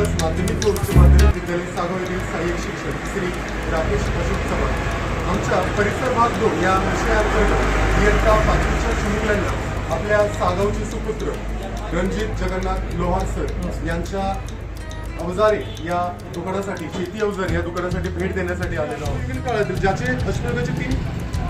आपणास माध्यमिक व उच्च माध्यमिक विद्यालय सागाव सहाय्यक शिक्षक श्री राकेश अशोक चव्हाण. आमच्या परिसर भाग दोन या विषयाअंतर्गत इयत्ता पाचवीच्या चिमुकल्यांना आपल्या सागावचे सुपुत्र रणजित जगन्नाथ लोहार सर यांच्या अवजारे या दुकानासाठी शेती अवजारे या दुकानासाठी भेट देण्यासाठी आलेलो आहोत. काळातील ज्याचे अश्मयुगाचे तीन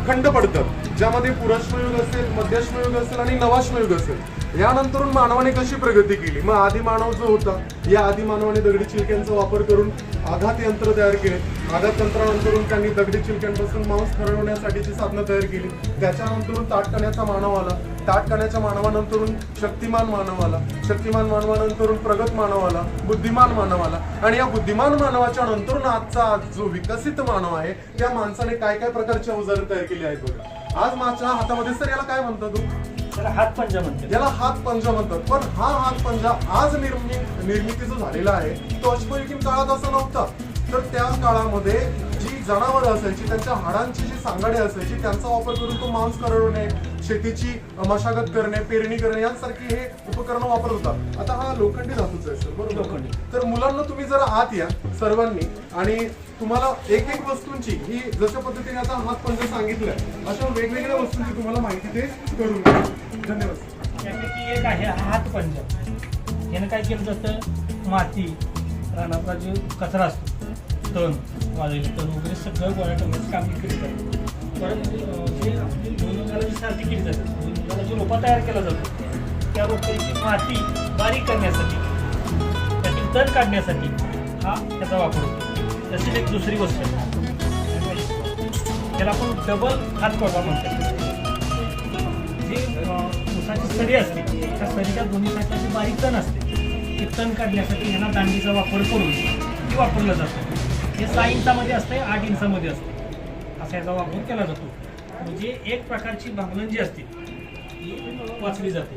खंड पडतात ज्यामध्ये पुराश्मयुग असेल मध्याश्मयुग असेल आणि नवाश्मयुग असेल यानंतरून मानवाने कशी प्रगती केली? मग आधी मानव जो होता या आधी मानवाने दगडी चिलक्यांचा वापर करून आघात यंत्र तयार केले. आघात यंत्रानंतरून त्यांनी दगडी चिलक्यांपासून मांस ठरवण्यासाठीची साधनं तयार केली. त्याच्यानंतरून ताटकण्याचा मानव आला. ताटकण्याच्या मानवानंतरून शक्तिमान मानव आला. शक्तिमान मानवानंतरून प्रगत मानव आला. बुद्धिमान मानव आला. आणि या बुद्धिमान मानवाच्या नंतरून आजचा जो विकसित मानव आहे त्या माणसाने काय काय प्रकारची अवजारे तयार केली आहेत बघा. आज माझ्या हातामध्ये सर याला काय म्हणता तू हो? हात पंजा म्हणतात. याला हात पंजा म्हणतात. पण हा हात पंजा आज निर्मि निर्मिती जो झालेला आहे. तो अश्मयुगीन काळात असा नव्हता. तर त्या काळामध्ये जनावरं असायची त्यांच्या हाडांची जी सांगाडे असायची त्यांचा वापर करून तो मांस करवणे शेतीची मशागत करणे पेरणी करणे यांसारखी हे उपकरणं वापरत होता. आता हा लोखंडी धातूचा आहे सर बरोबर? लोखंडी. तर मुलांना तुम्ही जरा आत या सर्वांनी. आणि तुम्हाला एक एक वस्तूंची ही जशा पद्धतीने आता हात पंजा सांगितलंय अशा वेगवेगळ्या वस्तूंची तुम्हाला माहिती ते करून धन्यवाद सर. त्यापैकी एक आहे हात पंजा. यानं काय केलं जातं? माती रानातला जो कचरा असतो तण. वाजलेले वगैरे सगळं गोळ्यात करण्याचं काम हे करीत आहे परत जे आपली भुईमुगाला जी सारथी केली जाते भुईमुगाला जो रोपा तयार केला जातो त्या रोपाची माती बारीक करण्यासाठी त्यातील तण काढण्यासाठी हा त्याचा वापर होतो. तशीच एक दुसरी गोष्ट आहे. त्याला आपण डबल हात कोळपा म्हणतो जी ऊसाची सरी असते त्या सरीच्या दोन्ही साईडला बारीक तण असते. ते तण काढण्यासाठी ह्यांना दांडीचा वापर करून ती वापरलं जातं. हे सहा इंचामध्ये असते आठ इंचामध्ये असते. असा याचा वापर केला जातो. म्हणजे एक प्रकारची भांगलन जी असते ती वाचली जाते.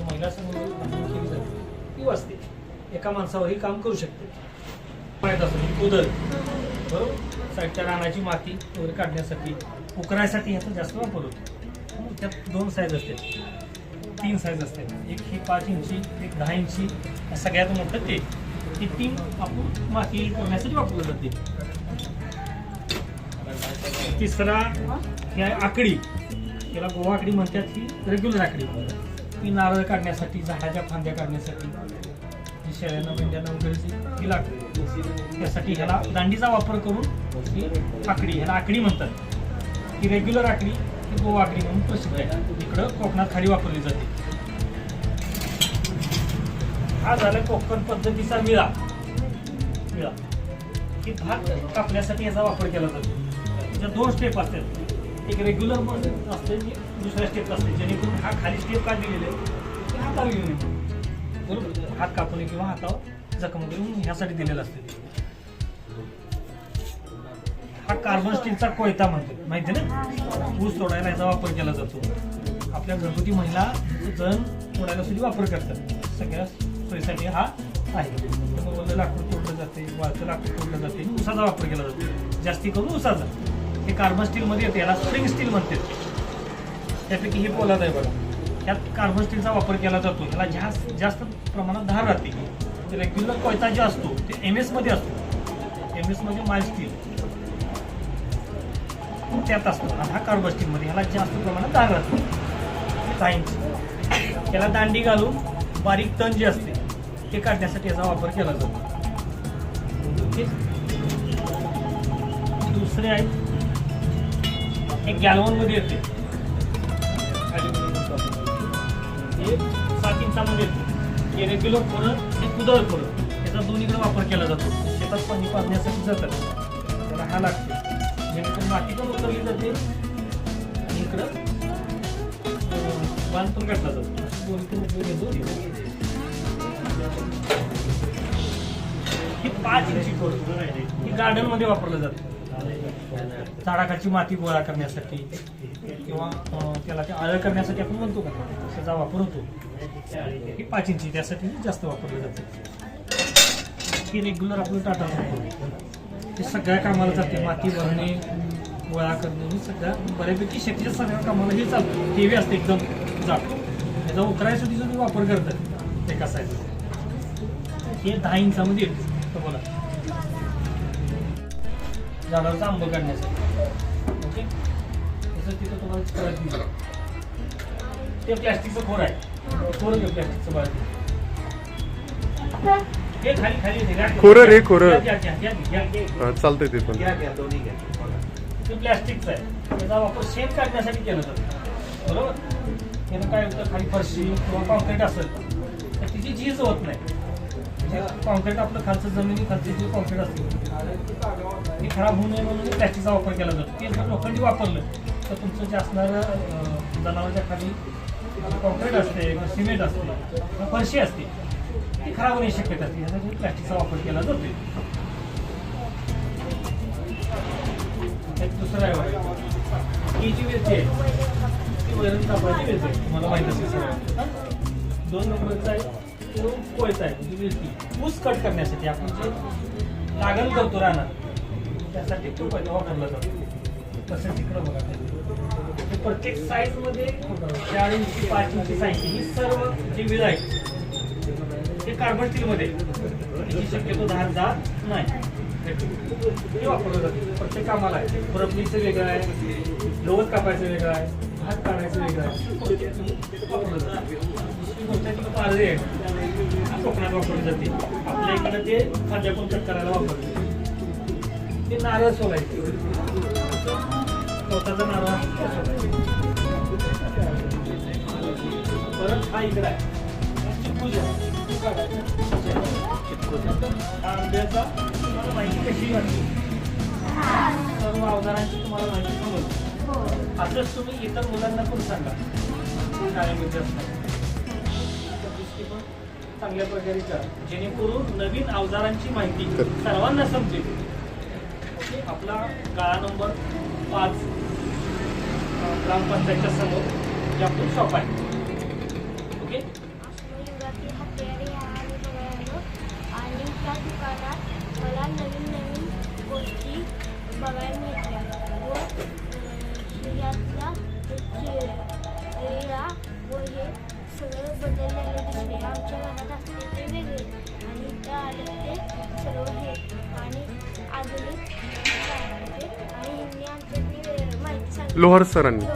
महिला समोर केली जाते ती वाचते. एका माणसावरही काम करू शकते. माहीत असतो कुदळ. बरोबर? साईडच्या रानाची माती वगैरे काढण्यासाठी उकरायसाठी ह्याचा जास्त वापर होतो. त्यात दोन साईज असते तीन साईज असते एक ही पाच इंची एक दहा इंची सगळ्यात मोठं ते. ही तीन आपण माती करण्यासाठी वापरलं जाते. तिसरा ह्या आहे आकडी. याला गोवा आकडी म्हणतात ही रेग्युलर आकडी. ती नारळ काढण्यासाठी झाडाच्या फांद्या काढण्यासाठी जी शेळ्यांना मेंढ्यांना वगैरे ती लागते. त्यासाठी ह्याला दांडीचा वापर करून ही आकडी ह्याला आकडी म्हणतात. ही रेग्युलर आकडी ही गोवा आकडी म्हणून प्रसिद्ध आहे. इकडं कोकणात खाडी वापरली जाते. हा झाला कोकण पद्धतीचा विळा. विळा. की भात कापण्यासाठी याचा वापर केला जातो. त्याच्या दोन स्टेप असतात. एक रेग्युलर असते दुसऱ्या स्टेप असते. जेणेकरून हा खाली स्टेप का दिलेले आहे हात लावली बरोबर? हात कापणे किंवा हातावर जखम घेऊन ह्यासाठी दिलेला असते. हा कार्बन स्टीलचा कोयता म्हणतो. माहिती ना? ऊस तोडायला याचा वापर केला जातो. आपल्या घरगुती महिला जण तोडायला सुद्धा वापर करतात. सगळ्या सोयीसाठी हा आहे. ओलं लाकूड तोडलं जाते वाळचं लाकूड तोडलं जाते. उसाचा वापर केला जातो. जास्ती करून उसाचा. हे कार्बन स्टीलमध्ये येते याला स्प्रिंग स्टील म्हणतात. त्यापैकी हे पोलाद आहे बघा. त्यात कार्बन स्टीलचा वापर केला जातो. त्याला जास्त जास्त प्रमाणात धार राहते. रेग्युलर कोयता जे असतो ते एम एसमध्ये असतो. एम एसमध्ये माल स्टील त्यात असतो. आणि हा कार्बन स्टीलमध्ये ह्याला जास्त प्रमाणात धार राहते. दहा त्याला दांडी घालून बारीक तण जे असते ते काढण्यासाठी याचा वापर केला जातो. ओके. दुसरे आहे एक गॅलवनमध्ये येते. हे सात इंचामध्ये येते. हे रेग्युलर खोरं हे कुदळ खोरं. याचा दोन्हीकडे वापर केला जातो. शेतात पाणी पाजण्यासाठी जातात. त्याला हा लागते. जेणेकरून माती पण उतरली जाते. आणि इकडं बांधून पण काढला जातो. दोन दोन्ही उपयोग येतो ही पाच इंची खोड ही गार्डनमध्ये वापरलं जातं. झाडाखाची माती गोळा करण्यासाठी किंवा त्याला ते आळ करण्यासाठी आपण म्हणतो का? त्याचा वापर होतो. ही पाच इंची त्यासाठी जास्त वापरलं जातं. ही रेग्युलर आपलं टाटा हे सगळ्या कामाला जाते. माती भरणे गोळा करणे ही सगळ्या बऱ्यापैकी शेतीच्या सगळ्या कामाला हे चालतं. हेवी असते एकदम जात याचा उकरायसाठी जो वापर करतात. एका साईजचा हे दहा इंचामध्ये येते. बोला. झाडाचं आंब काढण्यासाठी ओके? तसं तिथं तुम्हाला नाही. ते प्लॅस्टिकचं खोर आहे. खोर घे प्लॅस्टिकचं बाळा. हे खाली खाली. खोरं रे, खोरं. चालतंय ते पण. घ्या घ्या दोन्ही घ्या. ते प्लॅस्टिकचं आहे. त्याचा वापर शेण काढण्यासाठी केला जातो. बरोबर? त्यानं काय होतं? खाली फरशी किंवा कॉन्क्रीट असेल तर तिची झीज होत नाही. कॉन्क्रीट आपलं खालचं जमिनी खालचं जे कॉन्क्रीट असते. ते खराब होऊ नये म्हणून प्लॅस्टिकचा वापर केला जातो. ते जर लोखंडी वापरलं तर तुमचं जे असणारं जनावरांच्या खाली कॉन्क्रीट असते किंवा सिमेंट असते किंवा फरशी असते ती खराब होण्याची शक्यता असते. यासाठी प्लॅस्टिकचा वापर केला जातो एक दुसरं आहे ही जी वेलची आहे ती वैरण कापडाची वेलची आहे. तुम्हाला असेल दोन नंबरचा आहे तो आहे म्हणजे वेलची. ऊस कट करण्यासाठी आपण जे लागण करतो राहणार त्यासाठी तो पहिला वापरला जातो. तसं इकडं बघा. प्रत्येक साईजमध्ये चार इंची पाच इंची साईज ही सर्व जी विळ आहे ते कार्बन स्टील मध्ये शक्यतो धार जात नाही. ते वापरलं जातं. प्रत्येक कामाला आहे. खुरपणीचं वेगळं आहे गवत कापायचं वेगळं आहे भात काढायचं वेगळं आहे. वापरलं जातं. गोष्ट ती आहे कोकणात वापरली जाते आपल्या इकडे ते खाद्यपण कट करायला वापरले ते नारळ सोलायचे स्वतःचा नारळ. परत हा इकडे आहे आंब्याचा तुम्हाला माहिती कशी वाटली सर्व अवजारांची तुम्हाला माहिती समजली असंच तुम्ही इतर मुलांना पण सांगा. शाळेमध्ये असताना. चांगल्या प्रकारे करा जेणेकरून नवीन अवजारांची माहिती सर्वांना समजेल. आपला गाळा नंबर पाच ग्रामपंचायतच्या समोर जे आपलं शॉप आहे. सगळं बदललेले दिसले आमच्या घरात असते ते वेगळे. आणि इथं आले ते सर्व हे. आणि आधुनिक आणि ह्यांनी आमच्याकडे माहिती सांगितली लोहार सरांनी.